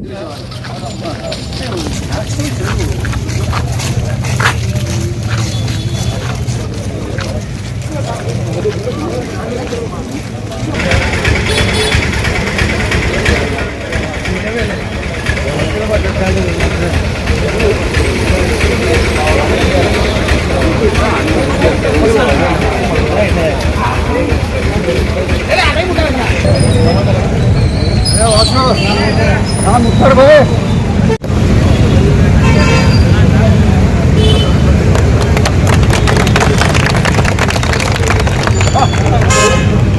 Hey, what's wrong? નામ ઉત્તરભાઈ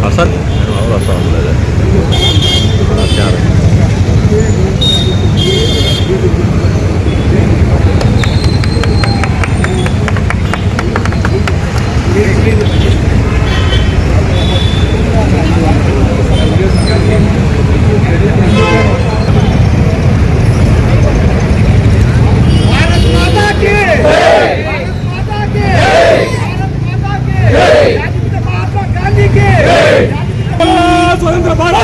అసలు అవును అసలు లేదు Thank you.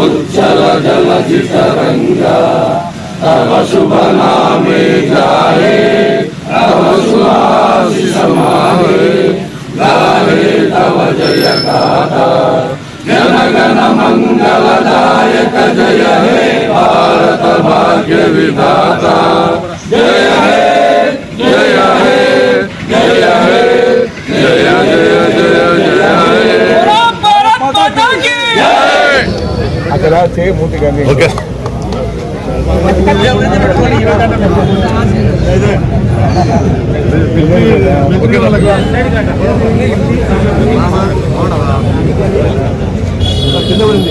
ఉజ్జల జల చితరంగా తవ శుభ నామే జాయే తవ శుభాశిష మాగే గాయే తవ జయ గాథ జనగణ మంగళ ಜಲಾಶಯ ಮೂರ್ತಿಗಾಂಧಿ ಓಕೆ కింద పడింది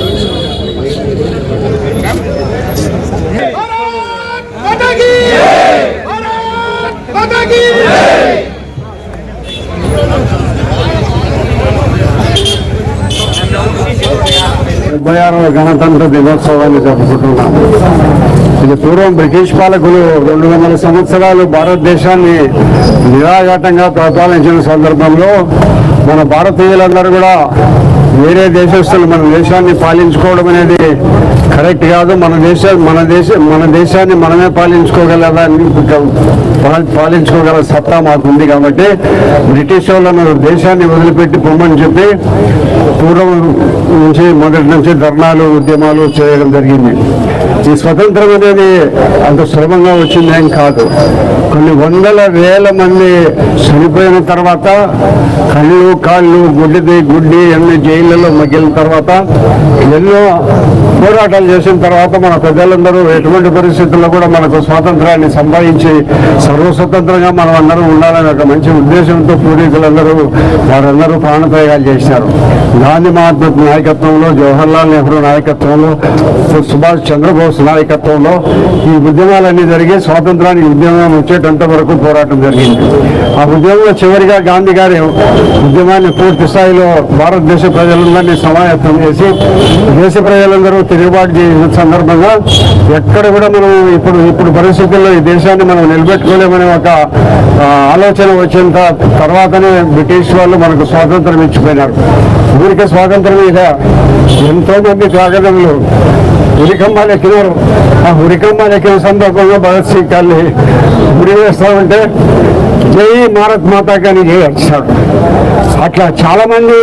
డెబ్బై ఆరవ గణతంత్ర దినోత్సవాన్ని జరుపుకుంటున్నాము ఇది పూర్వం బ్రిటిష్ పాలకులు రెండు వందల సంవత్సరాలు భారతదేశాన్ని నిరాఘాటంగా పరిపాలించిన సందర్భంలో మన భారతీయులందరూ కూడా వేరే దేశస్తులు మన దేశాన్ని పాలించుకోవడం అనేది కరెక్ట్ కాదు మన దేశ మన దేశ మన దేశాన్ని మనమే పాలించుకోగలదాన్ని పాలించుకోగల సత్తా మాకుంది కాబట్టి బ్రిటిష్ వాళ్ళను దేశాన్ని వదిలిపెట్టి పొమ్మని చెప్పి పూర్వం నుంచి మొదటి నుంచి ధర్నాలు ఉద్యమాలు చేయడం జరిగింది. ఈ స్వతంత్రం అనేది అంత సులభంగా వచ్చిందేం కాదు. కొన్ని వందల వేల మంది చనిపోయిన తర్వాత కళ్ళు కాళ్ళు గుడ్డిది గుడ్డి అన్ని జైళ్ళలో మగ్గిన తర్వాత ఎన్నో పోరాటాలు చేసిన తర్వాత మన పెద్దలందరూ ఎటువంటి పరిస్థితుల్లో కూడా మనకు స్వాతంత్రాన్ని సంపాదించి సర్వస్వతంత్రంగా మనం అందరం ఉండాలనే ఒక మంచి ఉద్దేశంతో పూర్వీకులందరూ వారందరూ ప్రాణత్యాగాలు చేశారు. గాంధీ మహాత్మ నాయకత్వంలో జవహర్లాల్ నెహ్రూ నాయకత్వంలో సుభాష్ చంద్రబోస్ నాయకత్వంలో ఈ ఉద్యమాలన్నీ జరిగి స్వాతంత్రానికి ఉద్యమం వచ్చేటంత వరకు పోరాటం జరిగింది. ఆ ఉద్యమంలో చివరిగా గాంధీ గారి ఉద్యమాన్ని పూర్తి స్థాయిలో భారతదేశ ప్రజలందరినీ సమాయత్తం చేసి దేశ ప్రజలందరూ తిరుగుబాటు చేసిన సందర్భంగా ఎక్కడ కూడా మనం ఇప్పుడు ఇప్పుడు పరిస్థితుల్లో ఈ దేశాన్ని మనం నిలబెట్టుకోలేమనే ఒక ఆలోచన వచ్చిన తర్వాతనే బ్రిటిష్ వాళ్ళు మనకు స్వాతంత్రం ఇచ్చిపోయినారు. ఊరికే స్వాతంత్రం మీద ఎంతోమంది త్యాగదములు ఉరికమ్మాలు ఎక్కినారు. ఆ ఉరికమ్మాలు ఎక్కిన సందర్భంగా భగత్ సింగ్ కళ్ళి ఉరి వేస్తామంటే జై భారత్ మాతా కానీ జై వచ్చాడు అట్లా చాలా మంది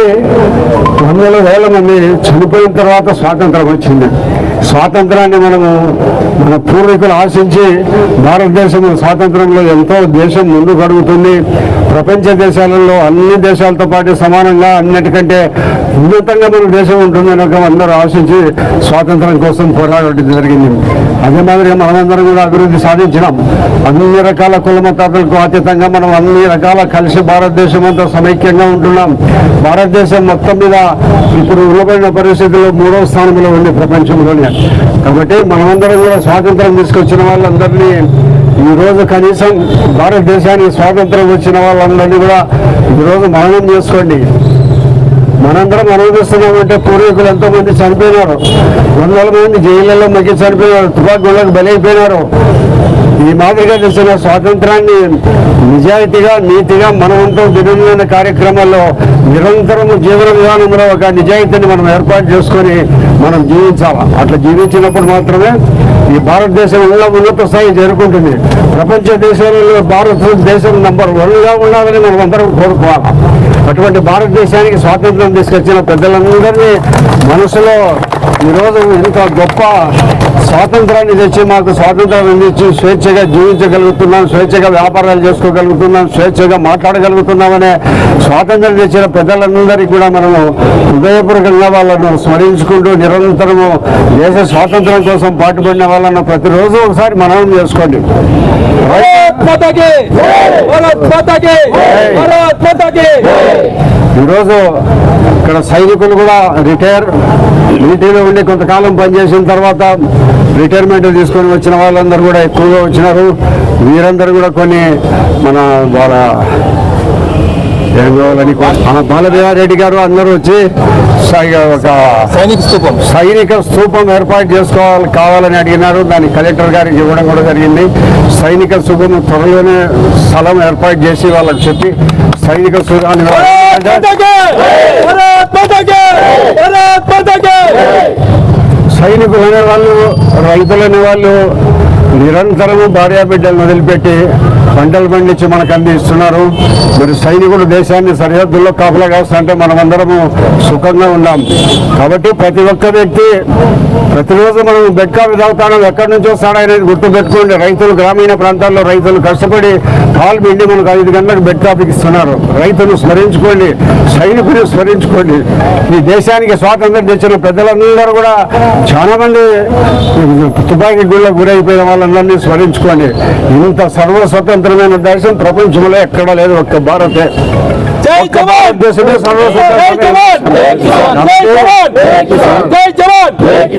వందల వేల మంది చనిపోయిన తర్వాత స్వాతంత్రం వచ్చింది. స్వాతంత్రాన్ని మనము మన పూర్వీకులు ఆశించి భారతదేశం స్వాతంత్రంలో ఎంతో దేశం ముందుకు అడుగుతుంది. ప్రపంచ దేశాలలో అన్ని దేశాలతో పాటు సమానంగా అన్నిటికంటే ఉన్నతంగా మన దేశం ఉంటుందని ఒక అందరూ ఆశించి స్వాతంత్రం కోసం పోరాడటం జరిగింది. అదే మాదిరిగా మనమందరం కూడా అభివృద్ధి సాధించినాం. అన్ని రకాల కుల మతాలకు అతీతంగా మనం అన్ని రకాల కలిసి భారతదేశం అంతా సమైక్యంగా ఉంటున్నాం. భారతదేశం మొత్తం మీద ఇప్పుడు నిలబడిన పరిస్థితుల్లో మూడవ స్థానంలో ఉంది ప్రపంచంలోనే. కాబట్టి మనమందరం కూడా స్వాతంత్రం తీసుకొచ్చిన వాళ్ళందరినీ ఈరోజు కనీసం భారతదేశానికి స్వాతంత్రం వచ్చిన వాళ్ళందరినీ కూడా ఈరోజు మననం చేసుకోండి. మనందరం అనుభవిస్తున్నామంటే పూర్వీకులు ఎంతో మంది చనిపోయినారు. వందల మంది జైళ్ళలో మగ్గి చనిపోయినారు. తుపాకులకు బలైపోయినారు. ఈ మాదిరిగా చేసిన స్వాతంత్రాన్ని నిజాయితీగా నీతిగా మనమంతా దినమైన కార్యక్రమాల్లో నిరంతరము జీవన విధానంలో ఒక నిజాయితీని మనం ఏర్పాటు చేసుకొని మనం జీవించాలి? అట్లా జీవించినప్పుడు మాత్రమే ఈ భారతదేశం ఉన్న ఉన్నత స్థాయి చేరుకుంటుంది. ప్రపంచ దేశాలలో భారతదేశం నంబర్ వన్గా ఉండాలని మనం అందరం కోరుకోవాలి. అటువంటి భారతదేశానికి స్వాతంత్రం తీసుకొచ్చిన పెద్దలందరినీ మనసులో ఈరోజు ఇంత గొప్ప స్వాతంత్రాన్ని తెచ్చి మాకు స్వాతంత్రాన్ని అందించి స్వేచ్ఛగా జీవించగలుగుతున్నాం స్వేచ్ఛగా వ్యాపారాలు చేసుకోగలుగుతున్నాం స్వేచ్ఛగా మాట్లాడగలుగుతున్నామనే స్వాతంత్రం తెచ్చిన పెద్దలందరికీ కూడా మనము హృదయపూర్వకంగా వాళ్ళను స్మరించుకుంటూ నిరంతరము దేశ స్వాతంత్రం కోసం పాటుపడిన వాళ్ళను ప్రతిరోజు ఒకసారి మనం చేసుకోండి. మాతాకి భారత్ మాతాకి భారత్ మాతాకి ఈరోజు ఇక్కడ సైనికులు కూడా రిటైర్ మిలిటరీలో ఉండి కొంతకాలం పనిచేసిన తర్వాత రిటైర్మెంట్ తీసుకొని వచ్చిన వాళ్ళందరూ కూడా ఎక్కువగా వచ్చినారు. వీరందరూ కూడా కొన్ని మన వాళ్ళ ఏం కావాలని మన బాలబిహారెడ్డి గారు అందరూ వచ్చి ఒక సైనిక స్థూపం. సైనిక స్థూపం ఏర్పాటు చేసుకోవాలి కావాలని అడిగినారు. దాన్ని కలెక్టర్ గారికి ఇవ్వడం కూడా జరిగింది. సైనిక స్థూపం త్వరలోనే స్థలం ఏర్పాటు చేసి వాళ్ళకి చెప్పి సైనిక స్థూపాన్ని సైనికులు అనే వాళ్ళు రైతులు అనే వాళ్ళు నిరంతరము భార్యా బిడ్డలను వదిలిపెట్టి పంటలు పండించి మనకు అందిస్తున్నారు. మరి సైనికులు దేశాన్ని సరిహద్దుల్లో కాపలా కాస్తుంటే మనమందరము సుఖంగా ఉన్నాం. కాబట్టి ప్రతి ఒక్క వ్యక్తి ప్రతిరోజు మనం బెడ్ కాఫీ ఎక్కడి నుంచి వస్తాడు అనేది గుర్తుపెట్టుకోండి. రైతులు గ్రామీణ ప్రాంతాల్లో రైతులు కష్టపడి కాలు పిండి మనకు ఐదు గంటలకు బెడ్ కాఫీకి ఇస్తున్నారు. రైతులు స్మరించుకోండి. సైనికులు స్మరించుకోండి. ఈ దేశానికి స్వాతంత్రం తెచ్చిన పెద్దలందరూ కూడా చాలా మంది తుపాకీ గుళ్ళకు గురైపోయిన వాళ్ళందరినీ స్మరించుకోండి. ఇంత సర్వస్వతంత్రమైన దేశం ప్రపంచంలో ఎక్కడా లేదు. ఒక్క భారతే. జై ఒక్క